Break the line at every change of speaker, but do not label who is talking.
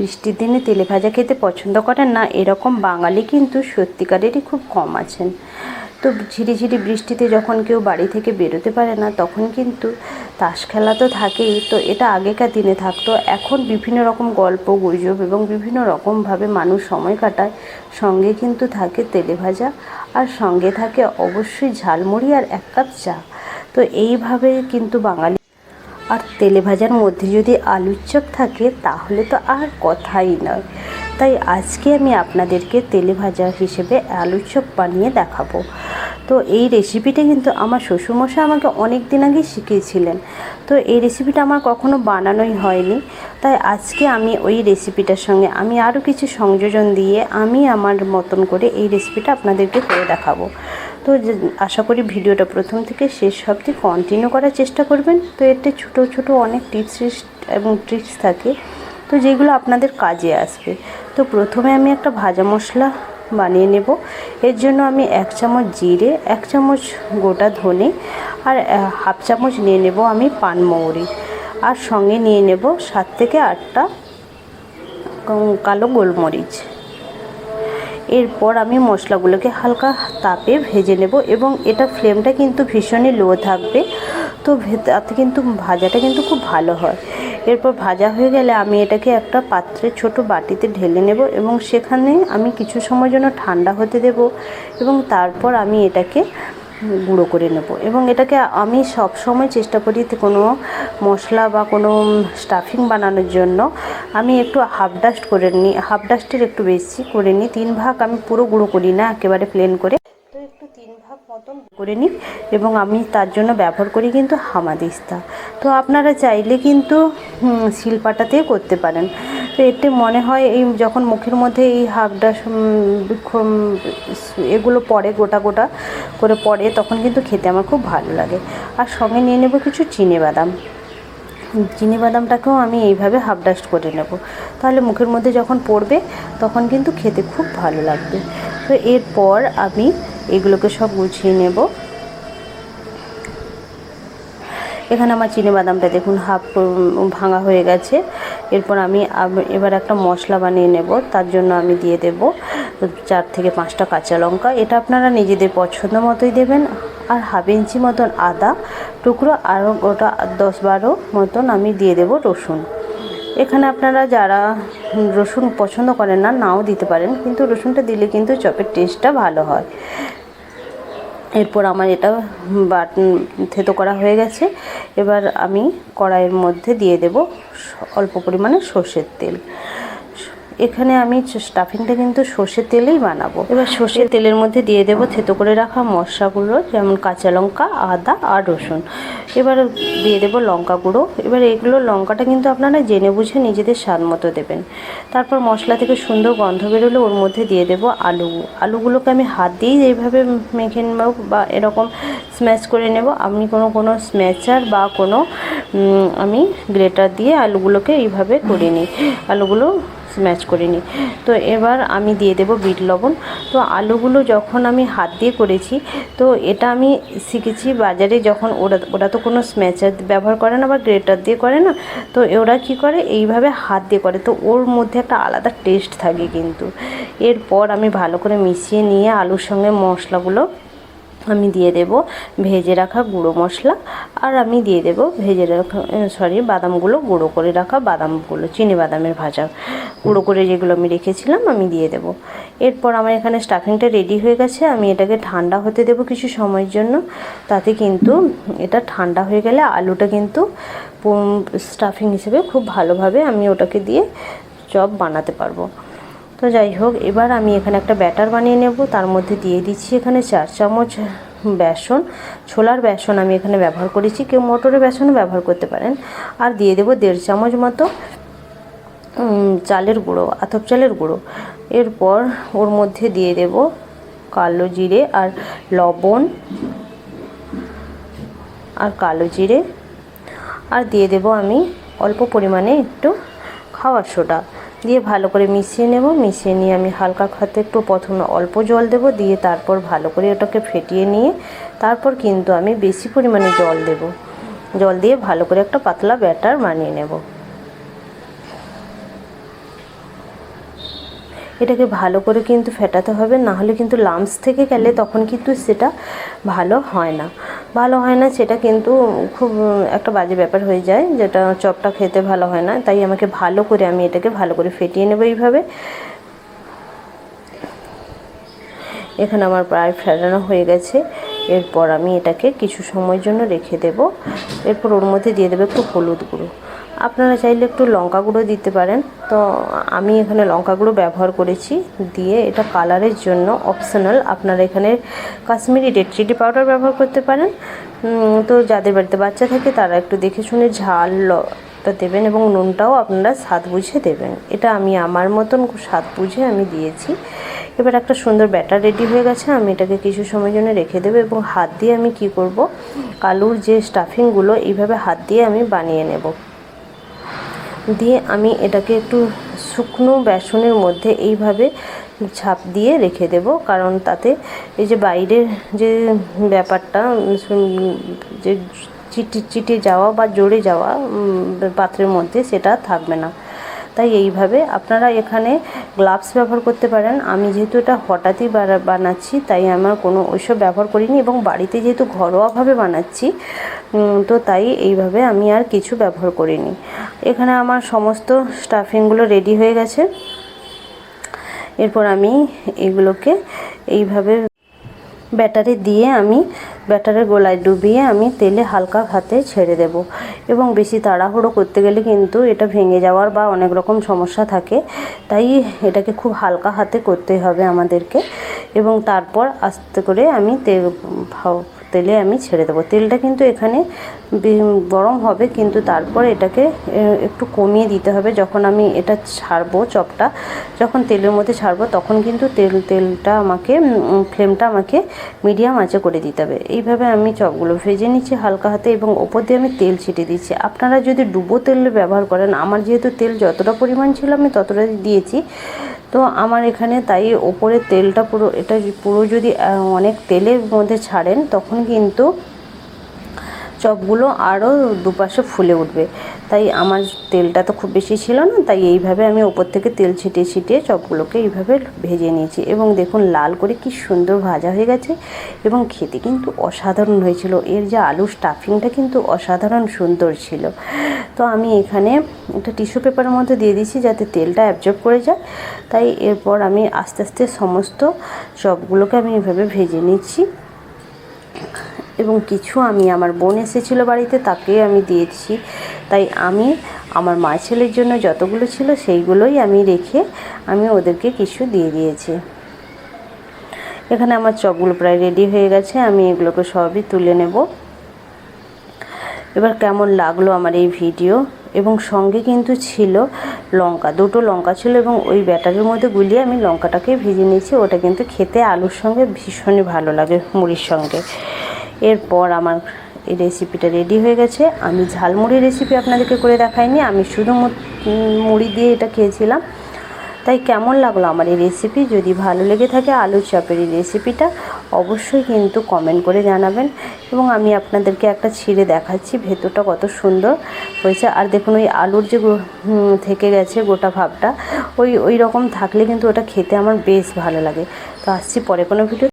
বৃষ্টির দিনে তেলে ভাজা খেতে পছন্দ করেন না, এরকম বাঙালি কিন্তু সত্যিকারেরই খুব কম আছেন। তো ঝিরিঝিরি বৃষ্টিতে যখন কেউ বাড়ি থেকে বেরোতে পারে না, তখন কিন্তু তাস খেলা তো থাকেই। তো এটা আগেকার দিনে থাকতো। এখন বিভিন্ন রকম গল্প, গুজব এবং বিভিন্ন রকমভাবে মানুষ সময় কাটায়। সঙ্গে কিন্তু থাকে তেলে ভাজা আর সঙ্গে থাকে অবশ্যই ঝালমুড়ি আর এক কাপ চা। তো এইভাবে কিন্তু বাঙালি আর তেলে ভাজার মধ্যে যদি আলুর চপ থাকে, তাহলে তো আর কথাই নয়। তাই আজকে আমি আপনাদেরকে তেলে ভাজা হিসেবে আলুর চপ বানিয়ে দেখাবো। তো এই রেসিপিটা কিন্তু আমার শ্বশুরমশাই আমাকে অনেক দিন আগে শিখিয়েছিলেন। তো এই রেসিপিটা আমার কখনো বানানোই হয়নি। তাই আজকে আমি ওই রেসিপিটার সঙ্গে আমি আরও কিছু সংযোজন দিয়ে আমি আমার মতন করে এই রেসিপিটা আপনাদেরকে করে দেখাবো। তো আশা করি ভিডিওটা প্রথম থেকে শেষ অবধি কন্টিনিউ করার চেষ্টা করবেন। তো এতে ছোটো ছোটো অনেক টিপস এবং ট্রিক্স থাকে। তো যেগুলো আপনাদের কাজে আসবে। তো প্রথমে আমি একটা ভাজা মশলা বানিয়ে নেব। এর জন্য আমি এক চামচ জিরে, এক চামচ গোটা ধনে আর হাফ চামচ নিয়ে নেব আমি পানমৌরি আর সঙ্গে নিয়ে নেব সাত থেকে আটটা কালো গোলমরিচ। এরপর আমি মশলাগুলোকে হালকা তাপে ভেজে নেব এবং এটা ফ্লেমটা কিন্তু ভীষণই লো থাকবে। তো তাতে কিন্তু ভাজাটা কিন্তু খুব ভালো হয়। এরপর ভাজা হয়ে গেলে আমি এটাকে একটা পাত্রে ছোট বাটিতে ঢেলে নেব এবং সেখানে আমি কিছু সময় জন্য ঠান্ডা হতে দেব এবং তারপর আমি এটাকে গুঁড়ো করে নেব। এবং এটাকে আমি সব সময় চেষ্টা করি কোনো মশলা বা কোনো স্টাফিং বানানোর জন্য আমি একটু হাফ ডাস্ট করে নিই হাফ ডাস্টের একটু বেশি করে নিই তিন ভাগ আমি পুরো গুঁড়ো করি না, একেবারে প্লেন করে। তো একটু তিন ভাগ মতন করে নিই এবং আমি তার জন্য ব্যবহার করি কিন্তু হামাদিস্তা। তো আপনারা চাইলে কিন্তু শিলপাটাতেও করতে পারেন। তো এতে মনে হয় এই যখন মুখের মধ্যে এই হাফ ডাস এগুলো পড়ে গোটা গোটা করে পড়ে, তখন কিন্তু খেতে আমার খুব ভালো লাগে। আর সঙ্গে নিয়ে নেব কিছু চিনে বাদাম। চিনি বাদামটাকেও আমি এইভাবে হাফ ডাস্ট করে নেব। তাহলে মুখের মধ্যে যখন পড়বে, তখন কিন্তু খেতে খুব ভালো লাগবে। তো এরপর আমি এগুলোকে সব গুছিয়ে নেব। এখানে আমার চিনি বাদামটা দেখুন হাফ ভাঙা হয়ে গেছে। এরপর আমি এবার একটা মশলা বানিয়ে নেব, তার জন্য আমি দিয়ে দেব চার থেকে পাঁচটা কাঁচা লঙ্কা। এটা আপনারা নিজেদের পছন্দ মতোই দেবেন। আর হাফ ইঞ্চি মতন আদা টুকরো আরও গোটা দশ বারো মতন আমি দিয়ে দেব রসুন। এখানে আপনারা যারা রসুন পছন্দ করেন না, নাও দিতে পারেন, কিন্তু রসুনটা দিলে কিন্তু চপের টেস্টটা ভালো হয়। এরপর আমার এটা বাট থেতো করা হয়ে গেছে। এবার আমি কড়াইয়ের মধ্যে দিয়ে দেব অল্প পরিমাণে সর্ষের তেল। এখানে আমি স্টাফিংটা কিন্তু সর্ষের তেলেই বানাবো। এবার সর্ষের তেলের মধ্যে দিয়ে দেবো থেতো করে রাখা মশলাগুলো, যেমন কাঁচা লঙ্কা, আদা আর রসুন। এবার দিয়ে দেবো লঙ্কা গুঁড়ো। এবার এগুলো লঙ্কাটা কিন্তু আপনারা জেনে বুঝে নিজেদের স্বাদ মতো দেবেন। তারপর মশলা থেকে সুন্দর গন্ধ বেরোলে ওর মধ্যে দিয়ে দেবো আলু। আলুগুলোকে আমি হাত দিয়েই এইভাবে মেখে নেব বা এরকম স্ম্যাশ করে নেব। আমি কোনো কোনো স্ম্যাচার বা কোনো আমি গ্রেটার দিয়ে আলুগুলোকে এইভাবে করে নিই। আলুগুলো স্ম্যাচ করে নিই তো এবার আমি দিয়ে দেব বিট লবণ। তো আলুগুলো যখন আমি হাত দিয়ে করেছি, তো এটা আমি শিখেছি বাজারে যখন ওরা ওরা তো কোনো স্ম্যাচার ব্যবহার করে না বা গ্রেটার দিয়ে করে না, তো ওরা কি করে? এইভাবে হাত দিয়ে করে। তো ওর মধ্যে একটা আলাদা টেস্ট থাকে কিন্তু। এরপর আমি ভালো করে মিশিয়ে নিয়ে আলুর সঙ্গে মশলাগুলো আমি দিয়ে দেব ভেজে রাখা গুঁড়ো মশলা আর আমি দিয়ে দেব ভেজে রাখা সরি বাদামগুলো, গুঁড়ো করে রাখা বাদামগুলো, চিনি বাদামের ভাজা। গুঁড়ো করে যেগুলো আমি রেখেছিলাম আমি দিয়ে দেব। এরপর আমার এখানে স্টাফিংটা রেডি হয়ে গেছে। আমি এটাকে ঠান্ডা হতে দেব কিছু সময়ের জন্য। তাতে কিন্তু এটা ঠান্ডা হয়ে গেলে আলুটা কিন্তু স্টাফিং হিসেবে খুব ভালোভাবে আমি ওটাকে দিয়ে চপ বানাতে পারব। তো যাই হোক, এবার আমি এখানে একটা ব্যাটার বানিয়ে নেব। তার মধ্যে দিয়ে দিচ্ছি এখানে চার চামচ বেসন। ছোলার বেসন আমি এখানে ব্যবহার করেছি। কেউ মটরের বেসনও ব্যবহার করতে পারেন। আর দিয়ে দেবো দেড় চামচ মতো চালের গুঁড়ো, আতপ চালের গুঁড়ো। এরপর ওর মধ্যে দিয়ে দেব কালো জিরে আর লবণ আর কালো জিরে। আর দিয়ে দেব আমি অল্প পরিমাণে একটু খাওয়ার সোডা। দিয়ে ভালো করে মিশিয়ে নেব। মিশিয়ে নিয়ে আমি হালকা খাতে একটু প্রথমে অল্প জল দেব, দিয়ে তারপর ভালো করে ওটাকে ফেটিয়ে নিয়ে তারপর কিন্তু আমি বেশি পরিমাণে জল দেব। জল দিয়ে ভালো করে একটা পাতলা ব্যাটার বানিয়ে নেব। এটাকে ভালো করে কিন্তু ফেটাতে হবে, না হলে কিন্তু লামস থেকে গেলে তখন কিন্তু সেটা ভালো হয় না। ভালো হয় না, সেটা কিন্তু খুব একটা বাজে ব্যাপার হয়ে যায়, যেটা চপটা খেতে ভালো হয় না, তাই আমাকে ভালো করে আমি এটাকে ভালো করে ফেটিয়ে নেব এইভাবে। এখানে আমার প্রায় ফেরানো হয়ে গেছে, এরপর আমি এটাকে কিছু সময়ের জন্য রেখে দেব, এরপর ওর মধ্যে দিয়ে দেবে একটু হলুদ গুঁড়ো। আপনারা চাইলে একটু লঙ্কা গুঁড়ো দিতে পারেন। তো আমি এখানে লঙ্কা গুঁড়ো ব্যবহার করেছি। দিয়ে এটা কালারের জন্য অপশনাল আপনারা এখানে কাশ্মীরি রেড চিলি পাউডার ব্যবহার করতে পারেন। তো যাদের বাড়িতে বাচ্চা থাকে, তারা একটু দেখে শুনে ঝাল টা দেবেন এবং নুনটাও আপনারা স্বাদ বুঝে দেবেন। এটা আমি আমার মতন স্বাদ বুঝে আমি দিয়েছি। এবার একটা সুন্দর ব্যাটার রেডি হয়ে গেছে। আমি এটাকে কিছু সময়ের জন্য রেখে দেবো এবং হাত দিয়ে আমি কি করব? আলুর যে স্টাফিংগুলো এইভাবে হাত দিয়ে আমি বানিয়ে নেব। দিয়ে আমি এটাকে একটু শুকনো বেসনের মধ্যে এইভাবে ছাপ দিয়ে রেখে দেব। কারণ তাতে এই যে বাইরের যে ব্যাপারটা যে চিটি, চিটে যাওয়া বা জড়ে যাওয়া পাত্রের মধ্যে সেটা থাকবে না। তাই এইভাবে আপনারা এখানে গ্লাভস ব্যবহার করতে পারেন। আমি যেহেতু এটা হঠাৎই বানাচ্ছি, তাই আমার কোনো ওইসব ব্যবহার করিনি এবং বাড়িতে যেহেতু ঘরোয়াভাবে বানাচ্ছি তো তাই এইভাবে আমি আর কিছু ব্যবহার করিনি। এখানে আমার সমস্ত স্টাফিংগুলো রেডি হয়ে গেছে। এরপর আমি এগুলোকে এইভাবে ব্যাটারে দিয়ে আমি ব্যাটারের গোলায় ডুবিয়ে আমি তেলে হালকা হাতে ছেড়ে দেব। এবং বেশি তাড়াহুড়ো করতে গেলে কিন্তু এটা ভেঙে যাওয়ার বা অনেক রকম সমস্যা থাকে। তাই এটাকে খুব হালকা হাতে করতে হবে আমাদেরকে। এবং তারপর আস্তে করে আমি তেল তেলে আমি ছেড়ে দেবো। তেলটা কিন্তু এখানে গরম হবে, কিন্তু তারপর এটাকে একটু কমিয়ে দিতে হবে। যখন আমি এটা ছাড়বো চপটা, যখন তেলের মধ্যে ছাড়বো, তখন কিন্তু তেল, তেলটা আমাকে ফ্লেমটা আমাকে মিডিয়াম আঁচে করে দিতে হবে। এইভাবে আমি চপগুলো ভেজে নিচ্ছি হালকা হাতে এবং ওপর দিয়ে আমি তেল ছিটে দিচ্ছি। আপনারা যদি ডুবো তেল ব্যবহার করেন, আমার যেহেতু তেল যতটা পরিমাণ ছিল আমি ততটা দিয়েছি। তো আমার এখানে তাই ওপরে তেলটা পুরো, এটা পুরো যদি অনেক তেলের মধ্যে ছাড়েন, তখন কিন্তু চপগুলো আরও দুপাশে ফুলে উঠবে। তাই আমার তেলটা তো খুব বেশি ছিল না, তাই এইভাবে আমি ওপর থেকে তেল ছিটিয়ে ছিটিয়ে চপগুলোকে এইভাবে ভেজে নিয়েছি এবং দেখুন লাল করে কি সুন্দর ভাজা হয়ে গেছে এবং খেতে কিন্তু অসাধারণ হয়েছিল। এর যে আলু স্টাফিংটা কিন্তু অসাধারণ সুন্দর ছিল। তো আমি এখানে একটা টিস্যু পেপারের মধ্যে দিয়ে দিয়েছি যাতে তেলটা অ্যাবজর্ব করে যায়। তাই এরপর আমি আস্তে আস্তে সমস্ত চপগুলোকে আমি এভাবে ভেজে নিচ্ছি। এবং কিছু আমি আমার বোন এসেছিল বাড়িতে তাকে আমি দিয়েছি। তাই আমি আমার মা ছেলের জন্য যতগুলো ছিল সেইগুলোই আমি রেখে আমি ওদেরকে কিছু দিয়ে দিয়েছি। এখানে আমার চপগুলো প্রায় রেডি হয়ে গেছে, আমি এগুলোকে সবই তুলে নেব। এবার কেমন লাগল আমার এই ভিডিও? এবং সঙ্গে কিন্তু ছিল লঙ্কা, দুটো লঙ্কা ছিল এবং ওই ব্যাটারের মধ্যে গুলিয়ে আমি লঙ্কাটাকে ভেজে নিয়েছি। ওটা কিন্তু খেতে আলুর সঙ্গে ভীষণই ভালো লাগে মুড়ির সঙ্গে। এরপর আমার এই রেসিপিটা রেডি হয়ে গেছে। আমি ঝালমুড়ি রেসিপি আপনাদেরকে করে দেখাইনি, আমি শুধু মুড়ি দিয়ে এটা খেয়েছিলাম। তাই কেমন লাগল আমার এই রেসিপি যদি ভালো লেগে থাকে আলুর চপের এই রেসিপিটা অবশ্যই কিন্তু কমেন্ট করে জানাবেন। এবং আমি আপনাদেরকে একটা ছিঁড়ে দেখাচ্ছি, ভেতরটা কত সুন্দর হয়েছে। আর দেখুন, ওই আলুর যে থেকে গেছে গোটা ভাবটা, ওই ওই রকম থাকলে কিন্তু ওটা খেতে আমার বেশ ভালো লাগে। তো আসছি পরে কোনো ভিডিও